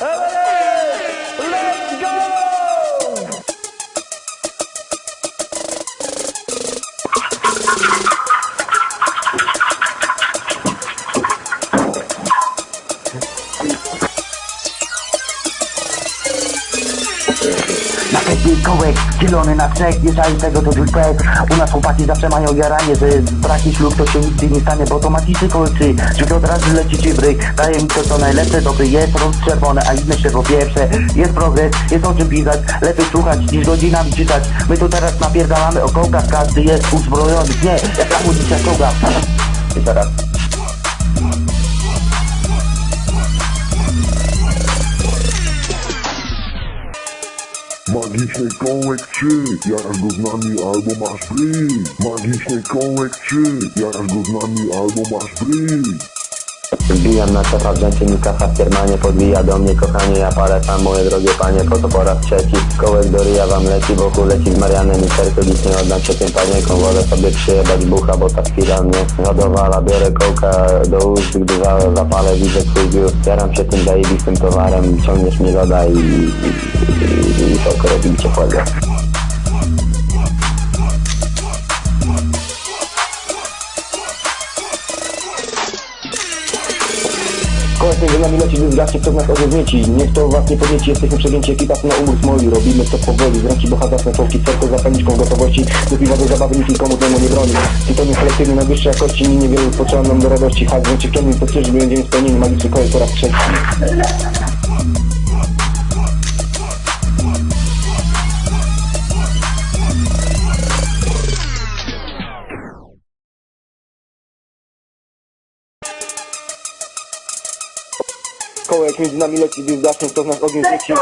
Let's go! Na pędzi kołek, zielony na nie żal tego to już pek U nas chłopaki zawsze mają jaranie, że braki ślub to się nigdy nie stanie Bo to magiczny kolczy, czyli od razu leci ci bryk Daje mi to co najlepsze, dobry jest, roz czerwone, a inne czerwo pierwsze Jest progres, jest o czym pisać, lepiej słuchać niż godzinami czytać. My tu teraz napierdalamy o kołkach, każdy jest uzbrojony. Nie, jak amunicja kołka. I teraz Magiczny kołek 3, jarasz go z nami albo masz bryj. Magiczny kołek 3, jarasz go z nami albo masz bryj. Wbijam na szefa, mi kafa w kiermanie Podbija do mnie kochanie, ja palę tam moje drogie panie Po to po raz trzeci, kołek do ryja wam leci Wokół leci z Marianem i sercu nic nie oddam się tym paniekom Wolę sobie przyjebać bucha, bo ta chwila mnie zadowala Biorę kołka do ust, gdy za- zapalę, widzę twój biust Jaram się tym zajebistym towarem, ciągniesz mi loda i... i, i, i to robi mi ciepłego Koleś między nami leci, gdy zgaśnie, kto z nas odezmieci Niech to was nie podnieci, jesteśmy przegięci, ekipa to na umór smoli Robimy to powoli, z ręki bohaterskie czołki Serko za zapalniczką w gotowości. Do piwa do zabawy, nikt nikomu temu nie broni. Tytoniu selektywny najwyższej jakości Nie niewielu potrzeba nam do radości. Hak wręczy kierunek, to czyż będziemy spełnieni. Magiczny koleś po raz trzeci Kołek między nami leci, gdy zgaśnie, kto z nas ogień znieci